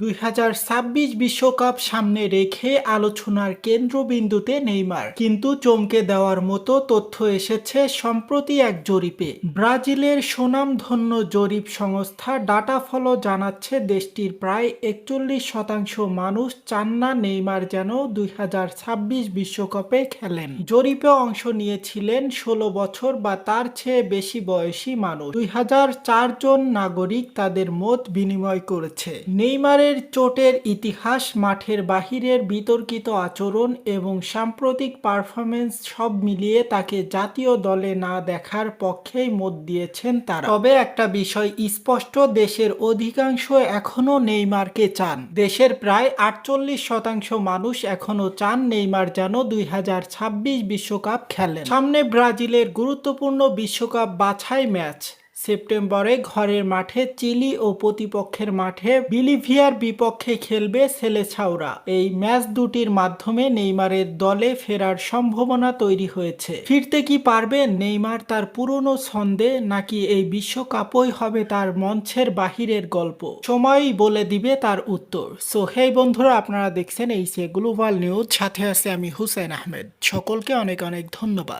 দুই বিশ্বকাপ সামনে রেখে আলোচনার কেন্দ্রবিন্দুতে নেইমার। কিন্তু চমকে দেওয়ার মতো তথ্য এসেছে সম্প্রতি এক জরিপে। ব্রাজিলের সুনামধন্য জরিপ সংস্থা ডাটা ফলো জানাচ্ছে দেশটির প্রায় একচল্লিশ শতাংশ মানুষ চান না নেইমার যেন দুই বিশ্বকাপে খেলেন। জরিপে অংশ নিয়েছিলেন ষোলো বছর বা তার চেয়ে বেশি বয়সী মানুষ। দুই জন নাগরিক তাদের মত বিনিময় করেছে। নেইমারের চোটের ইতিহাস, মাঠের বাহিরের বিতর্কিত আচরণ এবং সাম্প্রতিক পারফরমেন্স সব মিলিয়ে তাকে জাতীয় দলে না দেখার পক্ষেই মত দিয়েছেন তারা। তবে একটা বিষয় স্পষ্ট, দেশের অধিকাংশ এখনও নেইমারকে চান। দেশের প্রায় আটচল্লিশ শতাংশ মানুষ এখনও চান নেইমার যেন দুই বিশ্বকাপ খেলেন। সামনে ব্রাজিলের গুরুত্বপূর্ণ বিশ্বকাপ বাছাই ম্যাচ। সেপ্টেম্বরে ঘরের মাঠে চিলি ও প্রতিপক্ষের মাঠে বিলিভিয়ার বিপক্ষে খেলবে সেলেছাওরা। এই ম্যাচ দুটির মাধ্যমে নেইমারের দলে ফেরার সম্ভাবনা তৈরি হয়েছে। ফিরতে কি পারবেন নেইমার তার পুরনো ছন্দে, নাকি এই বিশ্বকাপই হবে তার মঞ্চের বাহিরের গল্প? সময়ই বলে দিবে তার উত্তর। সো হেই বন্ধুরা, আপনারা দেখছেন এই সে গ্লোবাল নিউজ। সাথে আছে আমি হুসেন আহমেদ। সকলকে অনেক অনেক ধন্যবাদ।